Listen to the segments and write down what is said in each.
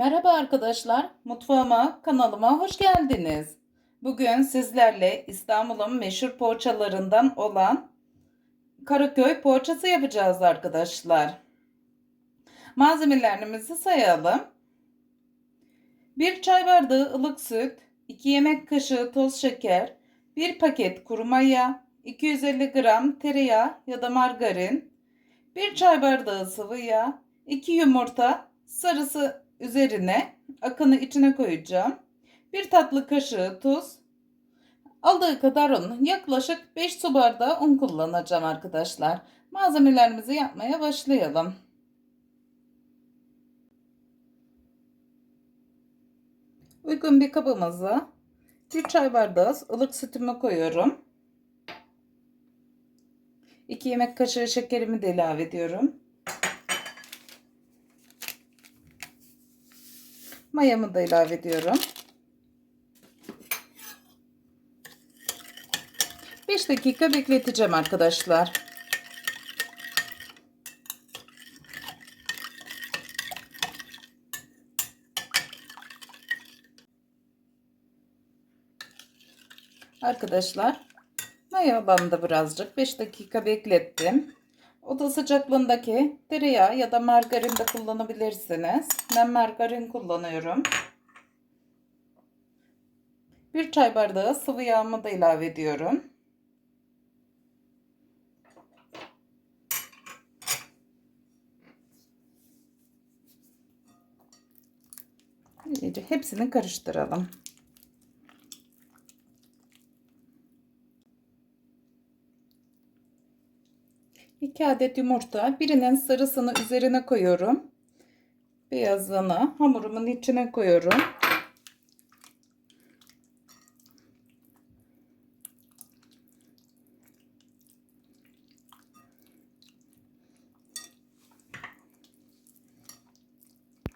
Merhaba arkadaşlar, mutfağıma, kanalıma hoş geldiniz. Bugün sizlerle İstanbul'un meşhur poğaçalarından olan Karaköy poğaçası yapacağız arkadaşlar. Malzemelerimizi sayalım. 1 çay bardağı ılık süt, 2 yemek kaşığı toz şeker, 1 paket kuru maya, 250 gram tereyağı ya da margarin, 1 çay bardağı sıvı yağ, 2 yumurta, sarısı üzerine akını içine koyacağım. 1 tatlı kaşığı tuz, aldığı kadar un, yaklaşık 5 su bardağı un kullanacağım arkadaşlar. Malzemelerimizi yapmaya başlayalım. Uygun bir kabımıza bir çay bardağı ılık sütümü koyuyorum. 2 yemek kaşığı şekerimi de ilave ediyorum. Mayamı da ilave ediyorum. 5 dakika bekleteceğim arkadaşlar. Arkadaşlar maya bandı birazcık 5 dakika beklettim. Oda sıcaklığındaki tereyağı ya da margarin de kullanabilirsiniz. Ben margarin kullanıyorum. Bir çay bardağı sıvı yağımı da ilave ediyorum. İyice hepsini karıştıralım. 2 adet yumurta. Birinin sarısını üzerine koyuyorum. Beyazını hamurumun içine koyuyorum.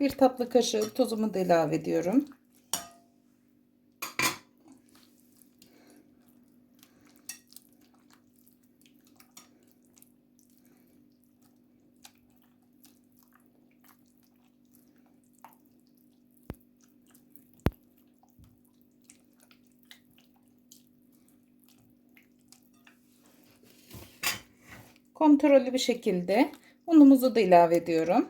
Bir tatlı kaşığı tuzumu da ilave ediyorum. Kontrollü bir şekilde unumuzu da ilave ediyorum.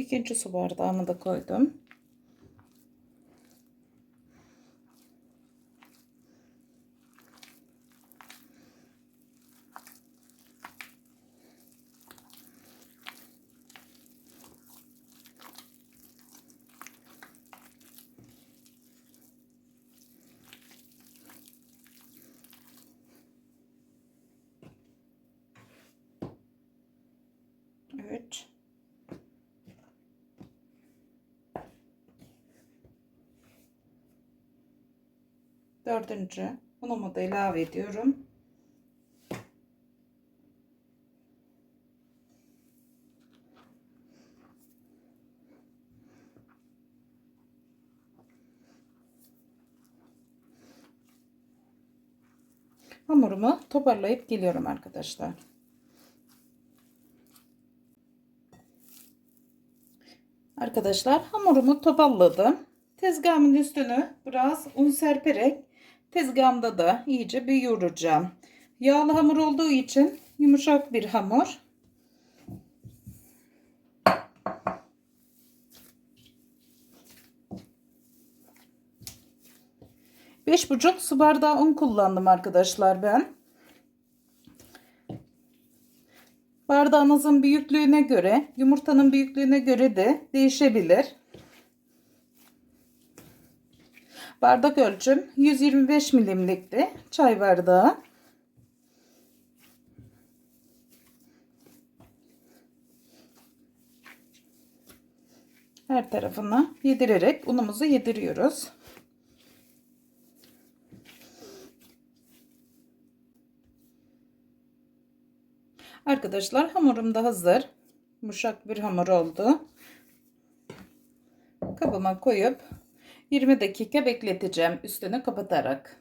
İkinci su bardağımı da koydum. Dördüncü unumu da ilave ediyorum. Hamurumu toparlayıp geliyorum arkadaşlar. Arkadaşlar hamurumu toparladım. Tezgahımın üstünü biraz un serperek tezgahımda da iyice bir yoğuracağım. Yağlı hamur olduğu için yumuşak bir hamur. Beş buçuk su bardağı un kullandım arkadaşlar ben. Bardağınızın büyüklüğüne göre, yumurtanın büyüklüğüne göre de değişebilir. Bardak ölçüm 125 milimlikti çay bardağı. Her tarafını yedirerek unumuzu yediriyoruz. Arkadaşlar hamurum da hazır. Yumuşak bir hamur oldu. Kabıma koyup 20 dakika bekleteceğim üstünü kapatarak.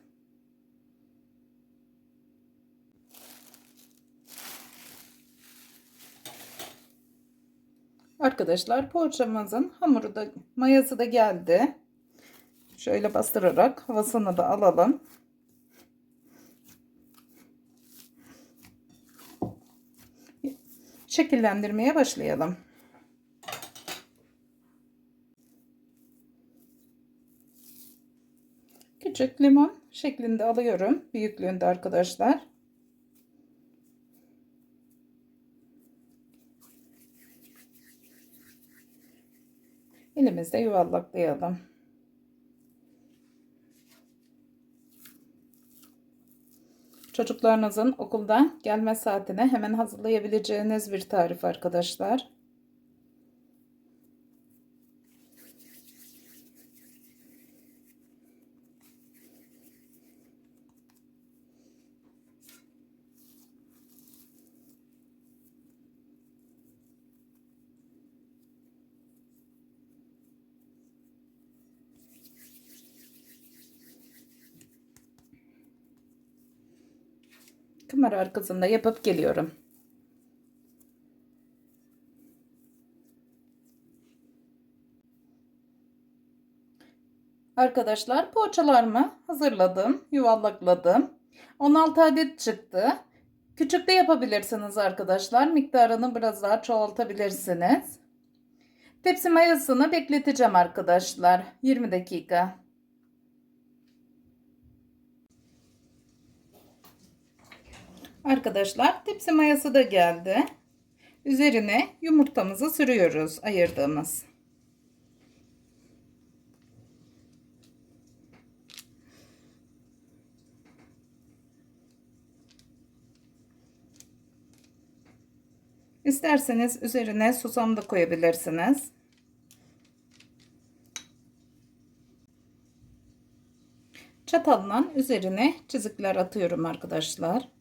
Arkadaşlar poğaçamızın hamuru da mayası da geldi. Şöyle bastırarak havasını da alalım. Şekillendirmeye başlayalım. Küçük limon şeklinde alıyorum. Büyüklüğünde arkadaşlar. Elimizde yuvarlaklayalım. Çocuklarınızın okuldan gelme saatine hemen hazırlayabileceğiniz bir tarif arkadaşlar. Kamera arkasında yapıp geliyorum. Arkadaşlar poğaçalarımı hazırladım. Yuvarlakladım. 16 adet çıktı. Küçük de yapabilirsiniz arkadaşlar. Miktarını biraz daha çoğaltabilirsiniz. Tepsi mayasını bekleteceğim arkadaşlar. 20 dakika. Arkadaşlar tepsi mayası da geldi. Üzerine yumurtamızı sürüyoruz ayırdığımız. İsterseniz üzerine susam da koyabilirsiniz. Çatalla üzerine çizikler atıyorum arkadaşlar.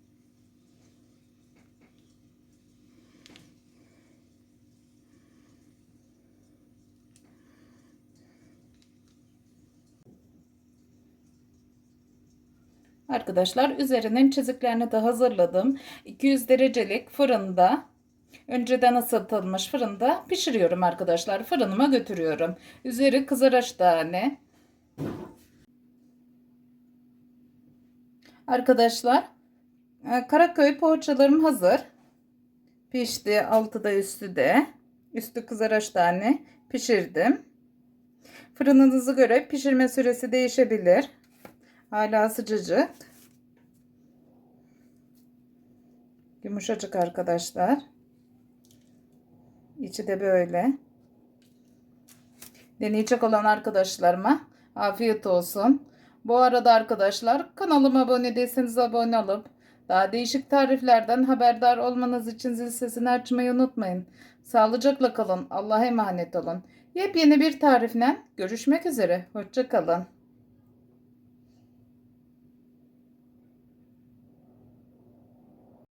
Arkadaşlar üzerinin çiziklerini de hazırladım. 200 derecelik fırında önceden ısıtılmış fırında pişiriyorum arkadaşlar. Fırınıma götürüyorum. Üzeri kızaraç tane. Arkadaşlar e, Karaköy poğaçalarım hazır. Pişti. Altı da üstü de. Üstü kızaraç tane pişirdim. Fırınınızı göre pişirme süresi değişebilir. Hala sıcacık. Yumuşacık arkadaşlar. İçi de böyle. Deneyecek olan arkadaşlarıma afiyet olsun. Bu arada arkadaşlar kanalıma abone değilseniz abone olup daha değişik tariflerden haberdar olmanız için zil sesini açmayı unutmayın. Sağlıcakla kalın. Allah'a emanet olun. Yepyeni bir tarifle görüşmek üzere. Hoşçakalın.